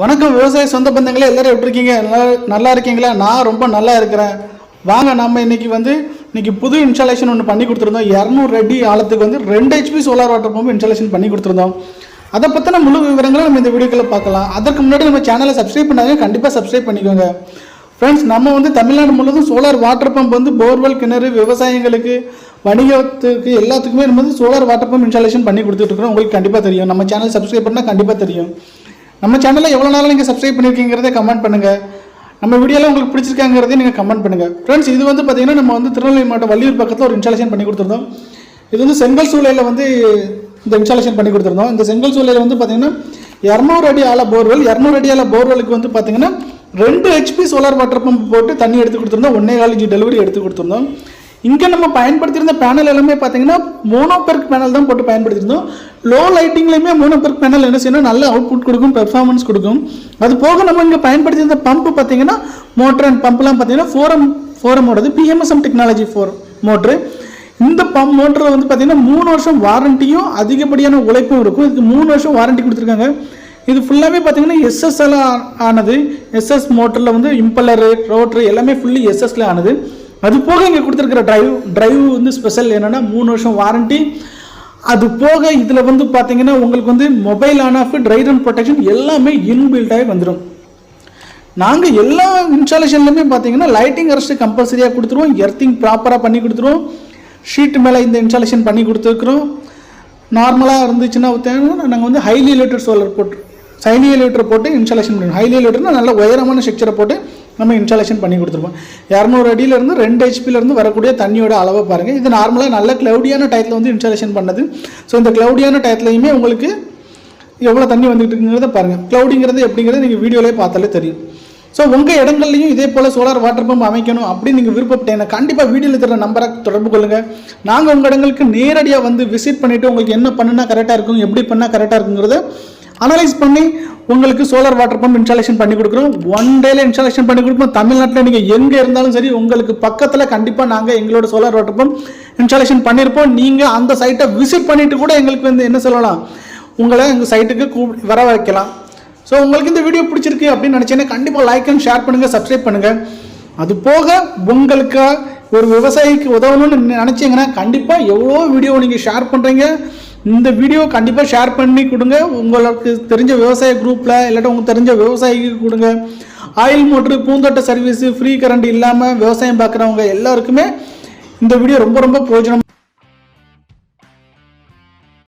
வணக்கம் விவசாய சொந்த பந்தங்களே எல்லாரும் எப்படி இருக்கீங்க? நல்லா நல்லா இருக்கீங்களா? நான் ரொம்ப நல்லா இருக்கிறேன். வாங்க நம்ம இன்னைக்கு வந்து இன்னைக்கு புது இன்ஸ்டாலேஷன் ஒன்று பண்ணி கொடுத்துருந்தோம். இரநூறு அடி ஆழத்துக்கு வந்து ரெண்டு HP solar water pump installation பண்ணி கொடுத்துருந்தோம். அதை பற்றின முழு விவரங்களை நம்ம இந்த வீடியோக்களை பார்க்கலாம். அதற்கு முன்னாடி நம்ம சேனலை சப்ஸ்கிரைப் பண்ணாங்க கண்டிப்பாக சப்ஸ்கிரைப் பண்ணிக்கோங்க. ஃப்ரெண்ட்ஸ் நம்ம வந்து தமிழ்நாடு முழுவதும் சோலார் வாட்டர் பம்ப் வந்து போர்வெல் கிணறு விவசாயங்களுக்கு வணிகத்துக்கு எல்லாத்துக்குமே நம்ம வந்து சோலார் வாட்டர் பம்ப் இன்ஸ்டாலேஷன் பண்ணி கொடுத்துட்ருக்கோம் உங்களுக்கு கண்டிப்பாக தெரியும். நம்ம சேனல் சப்ஸ்கிரைப் பண்ணால் கண்டிப்பாக தெரியும். நம்ம சேனலில் எவ்வளோ நாளாக நீங்கள் சப்ஸ்கிரைப் பண்ணியிருக்கீங்கிறதே கமெண்ட் பண்ணுங்கள் நம்ம வீடியோலாம் உங்களுக்கு பிடிச்சிருக்காங்கிறதையும் நீங்கள் கமெண்ட் பண்ணுங்கள் ஃப்ரெண்ட்ஸ் இது வந்து பார்த்தீங்கன்னா நம்ம வந்து திருநெல்வேலி மாவட்டம் வள்ளியூர் பக்கத்தில் ஒரு இன்ஸ்டாலேஷன் பண்ணி கொடுத்துருந்தோம். இது வந்து செங்கல் சூழலில் வந்து இந்த இன்ஸ்டாலேஷன் பண்ணி கொடுத்துருந்தோம். இந்த செங்கல் சூழலில் வந்து பார்த்தீங்கன்னா இரநூறு அடி ஆல போர்வெல் இரநூறு அடி ஆல போர்வெலுக்கு வந்து பார்த்தீங்கன்னா ரெண்டு ஹெச்பி சோலார் வாட்டர் பம்ப் போட்டு தண்ணி எடுத்து கொடுத்துருந்தோம். ஒன்னே காலேஜ் டெலிவரி எடுத்து கொடுத்துருந்தோம். இங்கே நம்ம பயன்படுத்தியிருந்த பேனல் எல்லாமே பார்த்தீங்கன்னா மோனோபெர்க் பேனல் தான் போட்டு பயன்படுத்தியிருந்தோம். லோ லைட்டிங்லையுமே மோனோபெர்க் பேனல் என்ன செய்யணும் நல்ல அவுட்புட் கொடுக்கும் பெர்ஃபார்மன்ஸ் கொடுக்கும். அது போக நம்ம இங்கே பயன்படுத்தியிருந்த பம்ப் பார்த்தீங்கன்னா மோட்டர் அண்ட் பம்ப்லாம் பார்த்தீங்கன்னா ஃபோரம் ஃபோரமோடது P M S M technology four motor இந்த பம்ப் மோட்டரில் வந்து பார்த்தீங்கன்னா மூணு வருஷம் வாரண்டியும் அதிகப்படியான உழைப்பும் இருக்கும். இதுக்கு மூணு வருஷம் வாரண்ட்டி கொடுத்துருக்காங்க. இது ஃபுல்லாகவே பார்த்தீங்கன்னா எஸ்எஸ்எல் ஆனது. எஸ்எஸ் மோட்டரில் வந்து இம்பல்லரு ரோட்ரு எல்லாமே ஃபுல்லி எஸ்எஸ்ல ஆனது. அது போக இங்கே கொடுத்துருக்குற ட்ரைவ் ட்ரைவ் வந்து ஸ்பெஷல் என்னென்னா மூணு வருஷம் வாரண்ட்டி அது போக இதில் வந்து பார்த்தீங்கன்னா உங்களுக்கு வந்து mobile on off dry run protection எல்லாமே இன்பில்டாகவே வந்துடும் நாங்கள் எல்லா இன்ஸ்டாலேஷன்லையுமே பார்த்தீங்கன்னா லைட்டிங் அரெஸ்ட் கம்பல்சரியாக கொடுத்துருவோம். எர்த்திங் ப்ராப்பராக பண்ணி கொடுத்துருவோம். ஷீட் மேலே இந்த இன்ஸ்டாலேஷன் பண்ணி கொடுத்துருக்குறோம். நார்மலாக இருந்துச்சுன்னா நாங்கள் வந்து ஹைலி லிட்டர் சோலார் போட்டு ஹைலி லிட்டர் போட்டு இன்ஸ்டாலேஷன் பண்ணுவோம் ஹைலி லிட்டர்னா நல்ல உயரமான ஸ்ட்ரக்சரை போட்டு நம்ம இன்ஸ்டாலேஷன் பண்ணி கொடுத்துருப்போம். இரநூறு அடியிலேருந்து ரெண்டு ஹெச்பிலேருந்து வரக்கூடிய தண்ணியோட அளவை பாருங்கள் இது நார்மலாக நல்ல க்ளவுடியான டயத்தில் வந்து இன்ஸ்டாலேஷன் பண்ணது. ஸோ இந்த க்ளவுடியான டயத்துலையுமே உங்களுக்கு எவ்வளோ தண்ணி வந்துட்டு இருக்குங்கிறத பாருங்கள் க்ளவுடிங்கிறது எப்படிங்கிறது நீங்கள் வீடியோலேயே பார்த்தாலே தெரியும். ஸோ உங்கள் இடங்கள்லையும் இதே போல் சோலார் வாட்டர் பம்ப் அமைக்கணும் அப்படின்னு நீங்கள் விருப்பப்பட்டீங்கன்னா கண்டிப்பாக வீடியோவில் தர நம்பரை தொடர்பு கொள்ளுங்கள் நாங்கள் உங்கள் இடங்களுக்கு நேரடியாக வந்து விசிட் பண்ணிவிட்டு உங்களுக்கு என்ன பண்ணுனா கரெக்டாக இருக்கும் எப்படி பண்ணால் கரெக்டாக இருக்குங்கிறத அனலைஸ் பண்ணி உங்களுக்கு சோலார் வாட்டர் பம்ப் இன்ஸ்டாலேஷன் பண்ணி கொடுக்குறோம். ஒன் டேல இன்ஸ்டாலேஷன் பண்ணி கொடுப்போம் தமிழ்நாட்டில் நீங்கள் எங்கே இருந்தாலும் சரி உங்களுக்கு பக்கத்தில் கண்டிப்பாக நாங்கள் எங்களோட சோலார் வாட்டர் பம்ப் இன்ஸ்டாலேஷன் பண்ணியிருப்போம் நீங்கள் அந்த சைட்டை விசிட் பண்ணிட்டு கூட எங்களுக்கு வந்து என்ன சொல்லலாம் உங்களை எங்கள் சைட்டுக்கு கூ வர வைக்கலாம். ஸோ உங்களுக்கு இந்த வீடியோ பிடிச்சிருக்கு அப்படின்னு நினச்சேன்னா கண்டிப்பாக லைக் அண்ட் ஷேர் பண்ணுங்கள் சப்ஸ்கிரைப் பண்ணுங்கள் அது போக உங்களுக்கு ஒரு விவசாயிக்கு உதவணும்னு நினச்சிங்கன்னா கண்டிப்பாக எவ்வளோ வீடியோ நீங்கள் ஷேர் பண்ணுறீங்க இந்த வீடியோ கண்டிப்பாக ஷேர் பண்ணி கொடுங்க. உங்களுக்கு தெரிஞ்ச விவசாய குரூப்பில் இல்லாட்டா உங்களுக்கு தெரிஞ்ச விவசாயிக்கு கொடுங்க. ஆயில் மோட்ரு பூந்தோட்ட சர்வீஸு ஃப்ரீ கரண்ட் இல்லாமல் விவசாயம் பார்க்குறவங்க எல்லாருக்குமே இந்த வீடியோ ரொம்ப ரொம்ப பிரயோஜனம்.